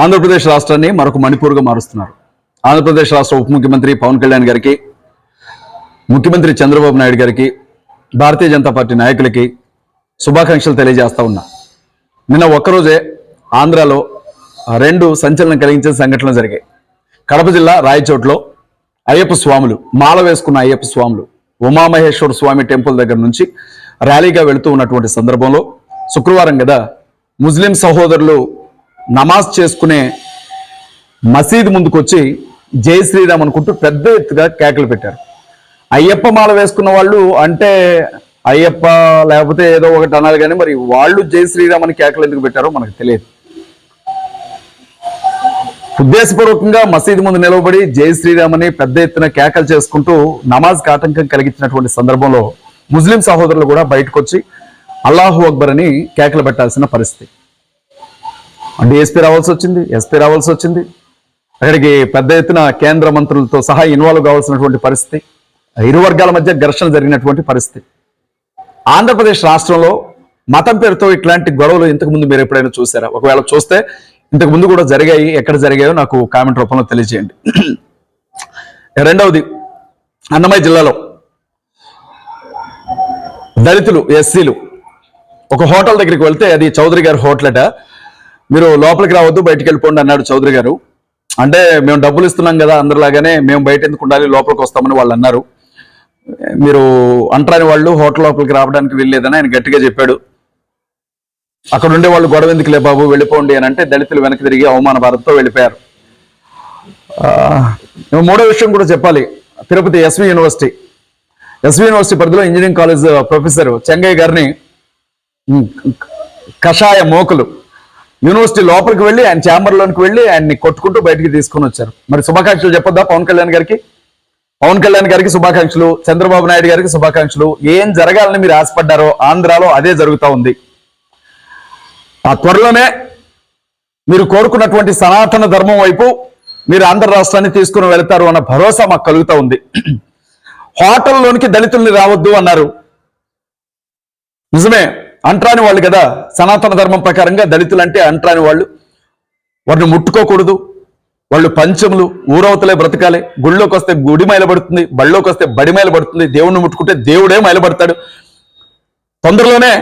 ఆంధ్రప్రదేశ్ రాష్ట్రాన్ని మరొక మణిపూర్గా మారుస్తున్నారు. ఆంధ్రప్రదేశ్ రాష్ట్ర ఉప ముఖ్యమంత్రి పవన్ కళ్యాణ్ గారికి ముఖ్యమంత్రి చంద్రబాబు నాయుడు గారికి భారతీయ జనతా పార్టీ నాయకులకి శుభాకాంక్షలు తెలియజేస్తా ఉన్నా. నిన్న ఒక్కరోజే ఆంధ్రాలో రెండు సంచలనం కలిగించే సంఘటనలు జరిగాయి. కడప జిల్లా రాయచోట్లో అయ్యప్ప స్వాములు మాల వేసుకున్న అయ్యప్ప స్వాములు ఉమామహేశ్వర స్వామి టెంపుల్ దగ్గర నుంచి ర్యాలీగా వెళుతూ ఉన్నటువంటి సందర్భంలో శుక్రవారం కదా ముస్లిం సహోదరులు నమాజ్ చేసుకునే మసీద్ ముందుకు వచ్చి జై శ్రీరామ్ అనుకుంటూ పెద్ద ఎత్తుగా కేకలు పెట్టారు. అయ్యప్ప మాల వేసుకున్న వాళ్ళు అంటే అయ్యప్ప లేకపోతే ఏదో ఒకటి అనాలి కానీ మరి వాళ్ళు జై శ్రీరామ్ అని కేకలు ఎందుకు పెట్టారో మనకు తెలియదు. ఉద్దేశపూర్వకంగా మసీదు ముందు నిలవబడి జై శ్రీరామ్ అని పెద్ద ఎత్తున కేకలు చేసుకుంటూ నమాజ్కి ఆటంకం కలిగించినటువంటి సందర్భంలో ముస్లిం సహోదరులు కూడా బయటకు వచ్చి అల్లాహు అక్బర్ అని కేకలు పెట్టాల్సిన పరిస్థితి. డిఎస్పీ రావాల్సి వచ్చింది ఎస్పీ రావాల్సి వచ్చింది. అక్కడికి పెద్ద ఎత్తున కేంద్ర మంత్రులతో సహా ఇన్వాల్వ్ కావాల్సినటువంటి పరిస్థితి ఇరు వర్గాల మధ్య ఘర్షణ జరిగినటువంటి పరిస్థితి. ఆంధ్రప్రదేశ్ రాష్ట్రంలో మతం పేరుతో ఇట్లాంటి గొడవలు ఇంతకు ముందు మీరు ఎప్పుడైనా చూసారా? ఒకవేళ చూస్తే ఇంతకు ముందు కూడా జరిగాయి ఎక్కడ జరిగాయో నాకు కామెంట్ రూపంలో తెలియజేయండి. రెండవది అన్నమయ్య జిల్లాలో దళితులు ఎస్సీలు ఒక హోటల్ దగ్గరికి వెళ్తే అది చౌదరి గారి హోటల్ అట. మీరు లోపలికి రావద్దు బయటికి వెళ్ళిపోండి అన్నాడు చౌదరి గారు. అంటే మేము డబ్బులు ఇస్తున్నాం కదా అందరిలాగానే మేము బయట ఎందుకు ఉండాలి లోపలికి వస్తామని వాళ్ళు అన్నారు. మీరు అంటరాని వాళ్ళు హోటల్ లోపలికి రావడానికి వెళ్ళలేదని ఆయన గట్టిగా చెప్పాడు. అక్కడ ఉండే వాళ్ళు గొడవ ఎందుకులే బాబు వెళ్ళిపోండి అని అంటే దళితులు వెనక్కి తిరిగి అవమాన భారత్తో వెళ్ళిపోయారు. మూడో విషయం కూడా చెప్పాలి. Tirupati SV university. SV university పరిధిలో ఇంజనీరింగ్ కాలేజ్ ప్రొఫెసర్ చెంగయ్య గారిని కషాయ మోకులు యూనివర్సిటీ లోపలికి వెళ్ళి ఆయన ఛాంబర్లోనికి వెళ్ళి ఆయన్ని కొట్టుకుంటూ బయటికి తీసుకొని వచ్చారు. మరి శుభాకాంక్షలు చెప్పొద్దా పవన్ కళ్యాణ్ గారికి? పవన్ కళ్యాణ్ గారికి శుభాకాంక్షలు చంద్రబాబు నాయుడు గారికి శుభాకాంక్షలు. ఏం జరగాలని మీరు ఆశపడ్డారో ఆంధ్రాలో అదే జరుగుతూ ఉంది. ఆ త్వరలోనే మీరు కోరుకున్నటువంటి సనాతన ధర్మం వైపు మీరు ఆంధ్ర రాష్ట్రాన్ని తీసుకుని వెళతారు అన్న భరోసా మాకు కలుగుతూ ఉంది. హోటల్లోనికి దళితుల్ని రావద్దు అన్నారు. నిజమే. అంటరాని వాళ్ళు కదా సనాతన ధర్మం ప్రకారంగా దళితులు అంటే అంటరాని వాళ్ళు. వారిని ముట్టుకోకూడదు. వాళ్ళు పంచములు ఊరవతలే బ్రతకాలి. గుళ్ళోకి వస్తే గుడి మైలబడుతుంది బళ్ళోకి వస్తే బడి మైలబడుతుంది. దేవుణ్ణి ముట్టుకుంటే దేవుడే మైలబడతాడు. తొందరలోనే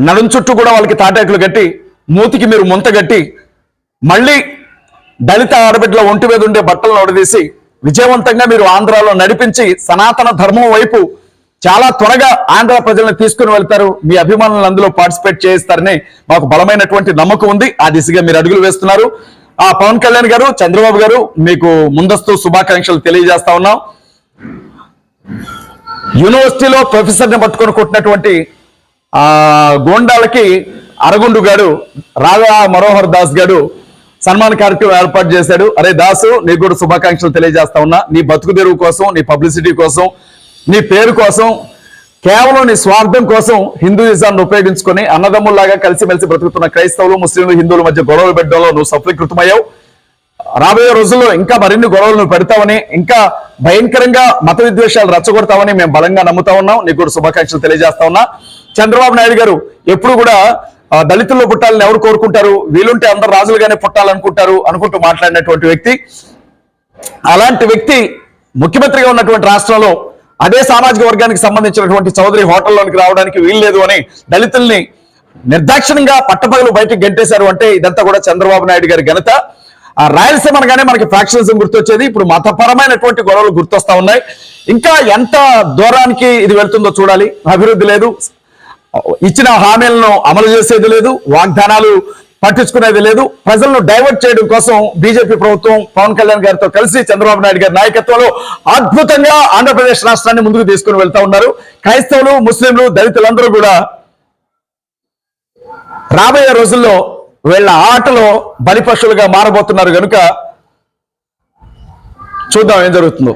నడుం చుట్టూ కూడా వాళ్ళకి తాటాకులు కట్టి మూతికి మీరు ముంత కట్టి మళ్ళీ దళిత ఆడబిడ్డల ఒంటి మీద ఉండే బట్టలను ఒడదీసి విజయవంతంగా మీరు ఆంధ్రాలో నడిపించి సనాతన ధర్మం వైపు చాలా త్వరగా ఆంధ్ర ప్రజలను తీసుకుని వెళ్తారు. మీ అభిమానులను అందులో పార్టిసిపేట్ చేయిస్తారని మాకు బలమైనటువంటి నమ్మకం ఉంది. ఆ దిశగా మీరు అడుగులు వేస్తున్నారు. ఆ పవన్ కళ్యాణ్ గారు చంద్రబాబు గారు మీకు ముందస్తు శుభాకాంక్షలు తెలియజేస్తా ఉన్నాం. యూనివర్సిటీలో ప్రొఫెసర్ని పట్టుకొని కొట్టినటువంటి ఆ గోండాలకి అరగుండు గారు రాధా మనోహర్ దాస్ గారు సన్మాన కార్యక్రమం ఏర్పాటు చేశాడు. అరే దాసు నీకు కూడా శుభాకాంక్షలు తెలియజేస్తా ఉన్నా. నీ బతుకు తెరువు కోసం నీ పబ్లిసిటీ కోసం నీ పేరు కోసం కేవలం నీ స్వార్థం కోసం హిందూయిజాన్ని ఉపయోగించుకొని అన్నదమ్ముల్లాగా కలిసిమెలిసి బ్రతుకుతున్న క్రైస్తవులు ముస్లింలు హిందువుల మధ్య గొడవలు పెట్టడంలో నువ్వు సఫలీకృతమయ్యావు రాబోయే రోజుల్లో ఇంకా మరిన్ని గొడవలు నువ్వు పెడతావని ఇంకా భయంకరంగా మత విద్వేషాలు రచ్చగొడతావని మేము బలంగా నమ్ముతా ఉన్నాం. నీకు కూడా శుభాకాంక్షలు తెలియజేస్తా ఉన్నా. చంద్రబాబు నాయుడు గారు ఎప్పుడు కూడా దళితుల్లో పుట్టాలని ఎవరు కోరుకుంటారు? వీలుంటే అందరు రాజులుగానే పుట్టాలనుకుంటారు అనుకుంటూ మాట్లాడినటువంటి వ్యక్తి. అలాంటి వ్యక్తి ముఖ్యమంత్రిగా ఉన్నటువంటి రాష్ట్రంలో అదే సామాజిక వర్గానికి సంబంధించినటువంటి చౌదరి హోటల్లోనికి రావడానికి వీల్లేదు అని దళితుల్ని నిర్దాక్షిణంగా పట్టపగలు బయటకు గెంటేశారు అంటే ఇదంతా కూడా చంద్రబాబు నాయుడు గారి ఘనత. ఆ రాయలసీమ అనగానే మనకి ఫ్రాక్షనిజం గుర్తొచ్చేది. ఇప్పుడు మతపరమైనటువంటి గొడవలు గుర్తొస్తా ఉన్నాయి. ఇంకా ఎంత దూరానికి ఇది వెళ్తుందో చూడాలి. అభివృద్ధి లేదు. ఇచ్చిన హామీలను అమలు చేసేది లేదు. వాగ్దానాలు పట్టించుకునేది లేదు. ప్రజలను డైవర్ట్ చేయడం కోసం బీజేపీ ప్రభుత్వం పవన్ కళ్యాణ్ గారితో కలిసి చంద్రబాబు నాయుడు గారి నాయకత్వంలో అద్భుతంగా ఆంధ్రప్రదేశ్ రాష్ట్రాన్ని ముందుకు తీసుకుని వెళ్తా ఉన్నారు. క్రైస్తవులు ముస్లింలు దళితులందరూ కూడా రాబోయే రోజుల్లో వీళ్ళ ఆటలో బలిపశువులుగా మారబోతున్నారు కనుక చూద్దాం ఏం జరుగుతుందో.